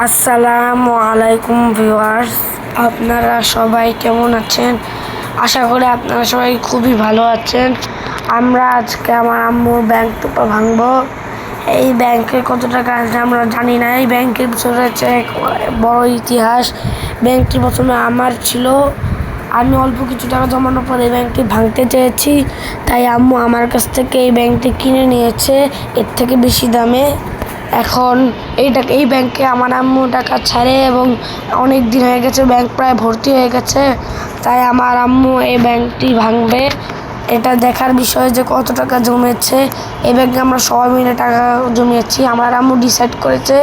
আসসালামু আলাইকুম ভিউয়ার্স। আপনারা সবাই কেমন আছেন? আশা করি আপনারা সবাই খুবই ভালো আছেন। আমরা আজকে আমার আম্মুর ব্যাংক টুপা ভাঙবো। এই ব্যাংকে কত টাকা আছে আমরা জানি না। এই ব্যাংকের পিছনে রয়েছে এক বড় ইতিহাস। ব্যাংকটি প্রথমে আমার ছিল। আমি অল্প কিছু টাকা জমানোর পর এই ব্যাংকটি ভাঙতে চেয়েছি। তাই আম্মু আমার কাছ থেকে এই ব্যাংকটি কিনে নিয়েছে। এর থেকে বেশি দামে। এখন এই টাকা এই ব্যাংকে আমার আম্মু টাকা ছাড়ে এবং অনেক দিন হয়ে গেছে, ব্যাংক প্রায় ভর্তি হয়ে গেছে। তাই আমার আম্মু এই ব্যাংকটি ভাঙবে। এটা দেখার বিষয় যে কত টাকা জমেছে। এই ব্যাংকে আমরা সবাই মিলে টাকা জমিয়েছি। আমার আম্মু ডিসাইড করেছে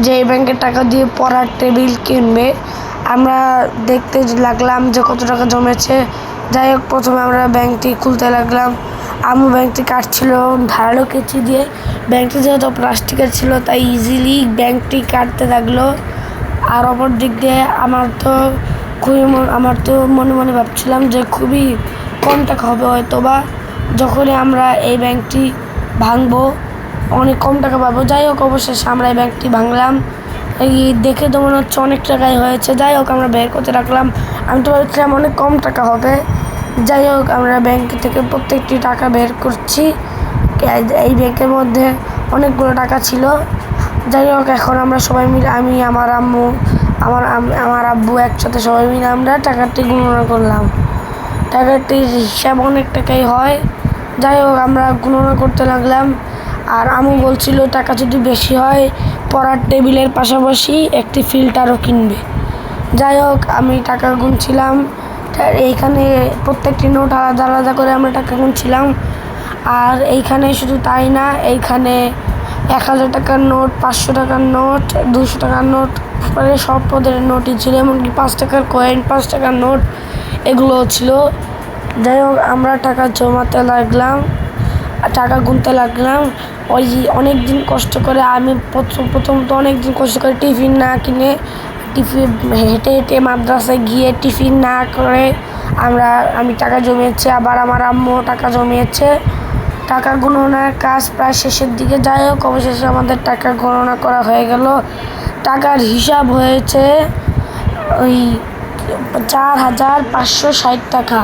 যে এই ব্যাংকের টাকা দিয়ে পড়ার টেবিল কিনবে। আমরা দেখতে লাগলাম যে কত টাকা জমেছে। যাই হোক, প্রথমে আমরা ব্যাংকটি খুলতে লাগলাম। আম্মু ব্যাংকটি কাটছিল ধারালো কেচি দিয়ে ব্যাংকটি যেহেতু প্লাস্টিকের ছিল, তাই ইজিলি ব্যাংকটি কাটতে লাগল। আর অপর দিক দিয়ে আমার তো খুবই আমার তো মনে মনে ভাবছিলাম যে খুবই কম টাকা হবে হয়তো বা যখনই আমরা এই ব্যাংকটি ভাঙবো, অনেক কম টাকা পাবো। যাই হোক, অবশেষে আমরা এই ব্যাংকটি ভাঙলাম। এই দেখে তো মনে হচ্ছে অনেক টাকাই হয়েছে। যাই হোক, আমরা বের করতে রাখলাম। আমি তো ভাবছিলাম অনেক কম টাকা হবে। যাই হোক, আমরা ব্যাংক থেকে প্রত্যেকটি টাকা বের করছি। এই- ব্যাংকের মধ্যে অনেকগুলো টাকা ছিল। যাই হোক, এখন আমরা সবাই মিলে, আমি, আমার আম্মু, আমার আমার আব্বু একসাথে সবাই মিলে আমরা টাকাটি গণনা করলাম। টাকাটির হিসাব অনেক টাকাই হয়। যাই হোক, আমরা গণনা করতে লাগলাম। আর আমু বলছিল, টাকা যদি বেশি হয়, পড়ার টেবিলের পাশাপাশি একটি ফিল্টারও কিনবে। যাই হোক, আমি টাকা গুনছিলাম। তা- এইখানে প্রত্যেকটি নোট আলাদা আলাদা করে আমরা টাকা গুনছিলাম। আর এইখানে শুধু তাই না, এইখানে এক হাজার টাকার নোট, পাঁচশো টাকার নোট দুশো টাকার নোট মানে সব পদের নোটই ছিল, এমনকি পাঁচ টাকার কয়েন পাঁচ টাকার নোট এগুলো ছিল। যাই হোক, আমরা টাকা জমাতে লাগলাম আর টাকা গুনতে লাগলাম। ওই অনেক দিন কষ্ট করে আমি প্রথম প্রথম তো অনেক দিন কষ্ট করে টিফিন না কিনে টিফিন হেঁটে হেঁটে মাদ্রাসায় গিয়ে টিফিন না করে আমরা, আমি টাকা জমিয়েছি, আবার আমার আম্মু টাকা জমিয়েছে। টাকা গণনার কাজ প্রায় শেষের দিকে। যাই হোক, অবশেষে আমাদের টাকা গণনা করা হয়ে গেল। টাকার হিসাব হয়েছে ওই চার হাজার পাঁচশো ষাট টাকা।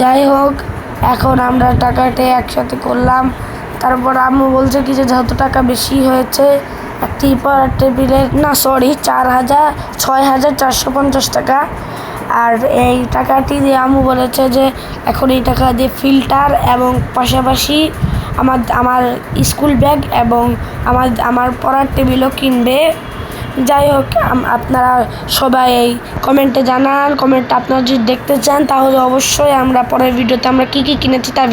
যাই হোক, এখন আমরা টাকাটা একসাথে করলাম। তারপর আম্মু বলছে কি যে যত টাকা বেশি হয়েছে একটি পড়ার টেবিলের না সরি চার হাজার, ছয় হাজার চারশো পঞ্চাশ টাকা। আর এই টাকাটি দিয়ে আম্মু বলেছে যে, এখন এই টাকা দিয়ে ফিল্টার এবং পাশাপাশি আমার আমার স্কুল ব্যাগ এবং আমার আমার পড়ার টেবিলও কিনবে। যাই হোক আপনারা সবাই এই কমেন্টে জানান কমেন্টটা আপনারা যদি দেখতে চান, তাহলে অবশ্যই আমরা পরের ভিডিওতে আমরা কী কী কিনেছি তার